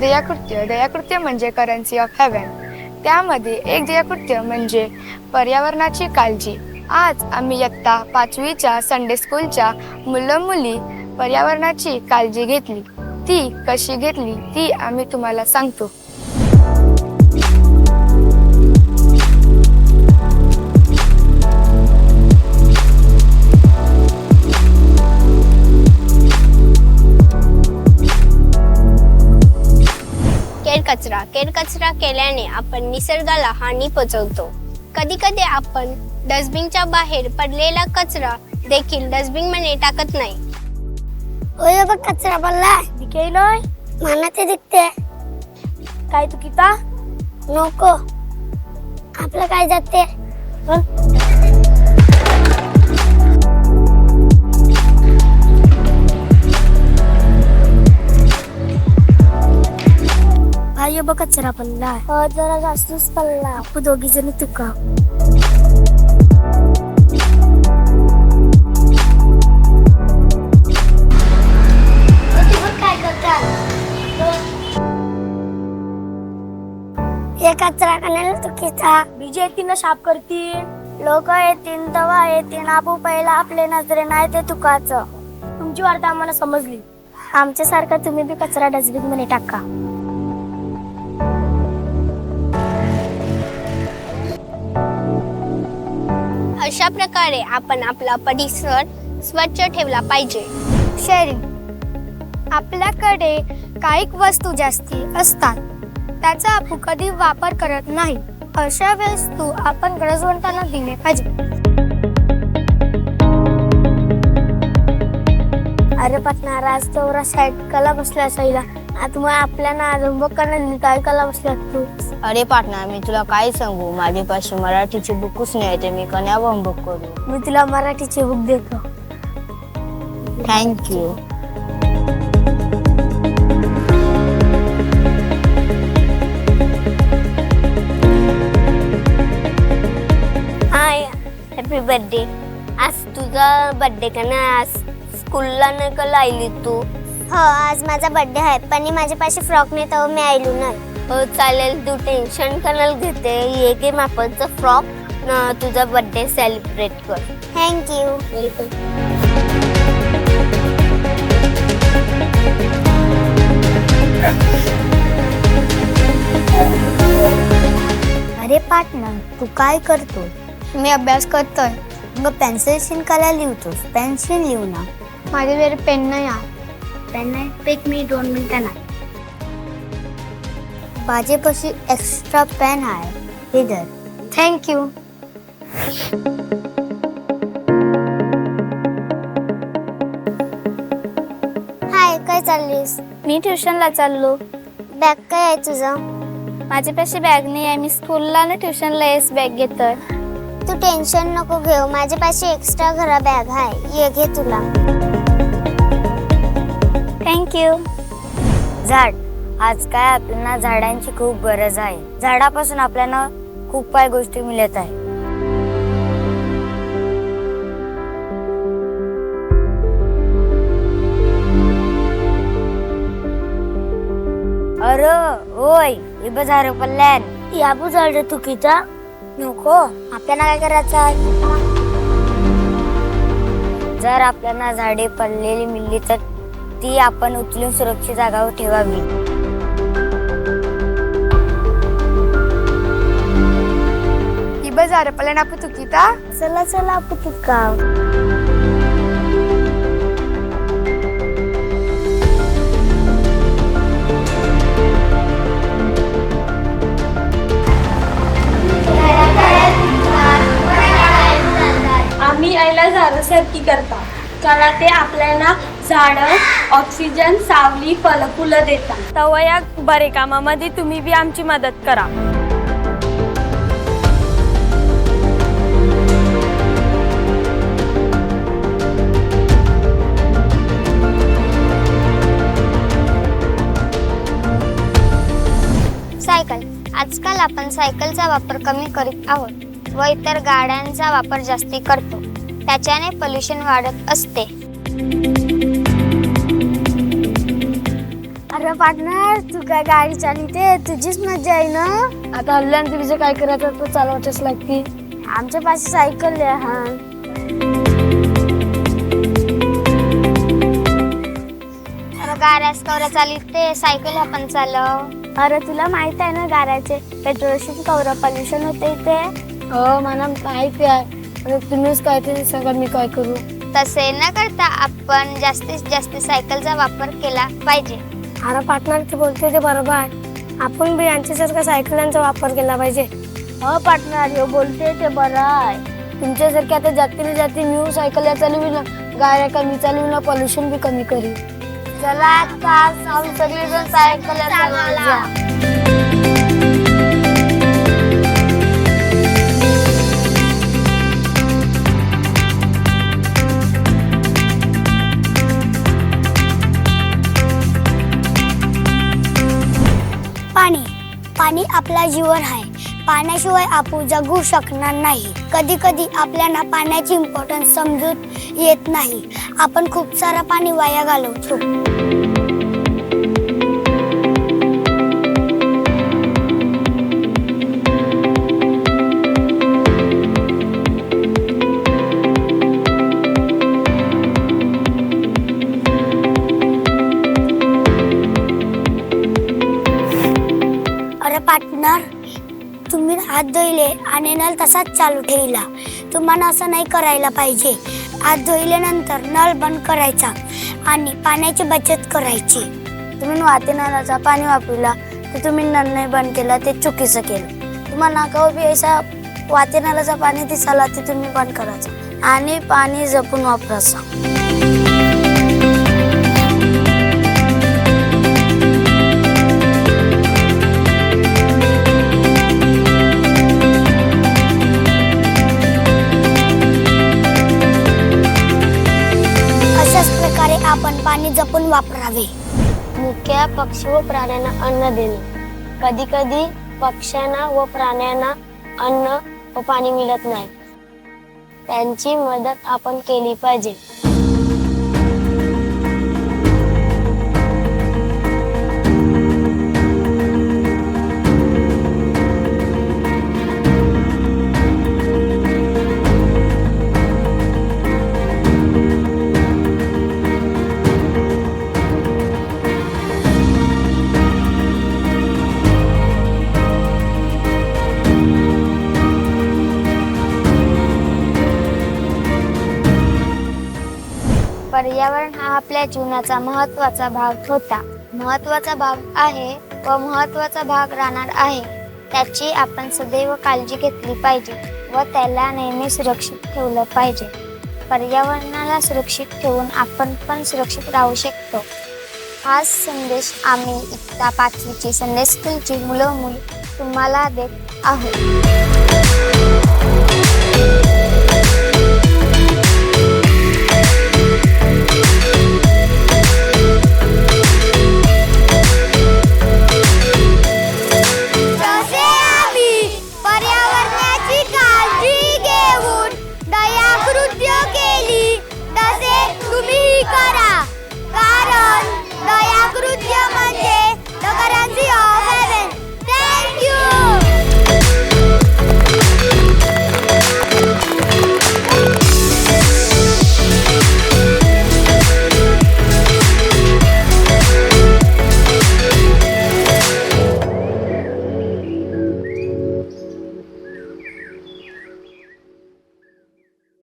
दयाकृत्य दयाकृत्य म्हणजे currency of haven त्यामध्ये एक दयाकृत्य म्हणजे पर्यावरणाची काळजी. आज आम्ही इयत्ता पाचवीच्या संडे स्कूलच्या मुलं मुली पर्यावरणाची काळजी घेतली. ती कशी घेतली ती आम्ही तुम्हाला सांगतो. कचरा केर कचरा केल्याने आपण निसर्गाला हानी पोचवतो. कधी कधी आपण डस्टबिनच्या बाहेर पडलेला कचरा देखील डस्टबिनमध्ये टाकत नाही. ओय बघ कचरा पडलाय दिके नाही. मला ते दिसते काय चुकीचा? नको. आपलं काय जाते? भाई बघ कचरा पडलाय हो जरा जास्तच पडला आपण दोघी जण तुका. हे कचरा कण्याला चुकीचा बीजे येतील साफ करतील लोक येतील तेव्हा येतील आपू पहिला आपले नजरे नाही ते तुकाचं. तुमची वार्ता आम्हाला समजली. आमच्यासारखं तुम्ही बी कचरा डस्टबिनमध्ये टाका. अशा प्रकारे आपण आपला परिसर स्वच्छ ठेवला पाहिजे. शेअरिंग आपल्याकडे काही वस्तू जास्ती असतात. त्याचा आपण कधी वापर करत नाही. अशा वस्तू आपण गरजवंतांना दिले पाहिजे अरे पटणारा आज तेवढा साईड कला बसल्या असायला आता मग आपल्याला होमवर्क करणार काय कला तू. अरे पाटणा मी तुला काय सांगू? माझ्यापाशी मराठीची बुकच नाही तर मी कन्या होमवर्क करू. मी तुला मराठीची बुक देतो. थँक्यू हाय हॅपी बर्थडे आज तुझा बर्थडे का ना आज स्कूलला नाही का लायली तू? हो आज माझा बर्थडे आहे पण माझ्यापाशी फ्रॉक नाही तर मी आयलो नाही. हो चालेल तू टेन्शन करायला घेते. ये गे मापाचा फ्रॉक तुझा बर्थडे सेलिब्रेट कर. थँक्यू वेलकम अरे पार्टनर तू काय करतो? मी अभ्यास करतोय. मग पेन्सिल शिंकाला लिहितोस. पेन्सिल लिहू ना. माझ्याकडे पेन नाही आहे. पेन नाही पेक मी दोन मिनिटांना माझ्यापाशी एक्स्ट्रा पेन आहे इधर थँक्यू हाय काय चाललीस? मी ट्युशनला चाललो. बॅग काय आहे तुझं? माझ्यापाशी बॅग नाही आहे. मी स्कूलला ना ट्युशनला येस बॅग घेतोय. तू टेन्शन नको घेऊ. माझ्यापाशी एक्स्ट्रा घरा बॅग आहे. ये घे तुला. थँक्यू झाड. आज काय आपल्याला झाडांची खूप गरज आहे. झाडापासून आपल्याला खूप काही गोष्टी मिळत आहे. अरे ओय हे बघ झाड पडल्यान याबू झाड चुकीचा नको. आपल्याला काय करायचं आहे? जर आपल्याला झाडे पडलेली मिळली तर ती आपण उचलून सुरक्षित जागावर ठेवावी. ही बाजार पलन आपण चुकीता? चला चला आपण तुका ऑक्सिजन सावली फल फुलं देतात. तेव्हा या बरे कामामध्ये तुम्ही बी आमची मदत करा. सायकल. आजकाल आपण सायकलचा वापर कमी करीत आहोत. व इतर गाड्यांचा वापर जास्ती करतो. त्याच्याने पोल्युशन वाढत असते. अरे पार्टनर तू काय गाडी चालवते तुझीच मजा आहे ना? आता हल्ल्यानंतर तुझं काय करायचं तर चालवायचंच लागते आमच्या पाशी सायकल आहे हा. अरे गाड्यास कवरा चालते सायकल आपण चालव. अरे तुला माहीत आहे ना गाड्याचे पेट्रोलशी कवरा पॉल्युशन होते ते हो मला माहिती आहे. आता तुम्हीच काय ते सांगा मी काय करू? तसे न करता आपण जास्तीत जास्त सायकलचा वापर केला पाहिजे. अरे पार्टनर ते बोलते ते बरोबर. आहे आपण बी यांच्यासारखा सायकलांचा वापर केला पाहिजे. हो पार्टनर हे बोलते ते बरं आहे तुमच्यासारखे आता जातीने जाती न्यू सायकल या चालवी ना गाड्या कमी चालवी ना पॉल्युशन बी कमी करी. चला आता सगळेजण सायकल चालवला पाणी आपला जीवन आहे. पाण्याशिवाय आपण जगू शकणार नाही. कधी कधी आपल्याला पाण्याची इम्पॉर्टन्स समजून येत नाही. आपण खूप सारा पाणी वाया घालवतो. पार्टनर तुम्ही हात धुईले आणि नळ तसाच चालू ठेवला. तुम्हाला असं नाही करायला पाहिजे. हात धुईल्यानंतर नळ बंद करायचा आणि पाण्याची बचत करायची. तुम्ही वाते नळाचा पाणी वापरला तर तुम्ही नळ नाही बंद केला ते चुकीचं केलं. तुम्हाला कधी बी असा वाते नळाचा पाणी दिसाला ते तुम्ही बंद करायचं. आणि पाणी जपून वापरायचं. आपण वापरावे. मुख्य पक्षी व प्राण्यांना अन्न देणे. कधी कधी पक्ष्यांना व प्राण्यांना अन्न व पाणी मिळत नाही. त्यांची मदत आपण केली पाहिजे. आपल्या जीवनाचा महत्त्वाचा भाग होता. महत्त्वाचा भाग आहे व महत्त्वाचा भाग राहणार आहे. त्याची आपण सदैव काळजी घेतली पाहिजे व त्याला नेहमी सुरक्षित ठेवलं पाहिजे. पर्यावरणाला सुरक्षित ठेवून आपण पण सुरक्षित राहू शकतो. हाच संदेश आम्ही इतका पाचवीची संदेश स्कूलची मुलं मुली तुम्हाला देत आहोत.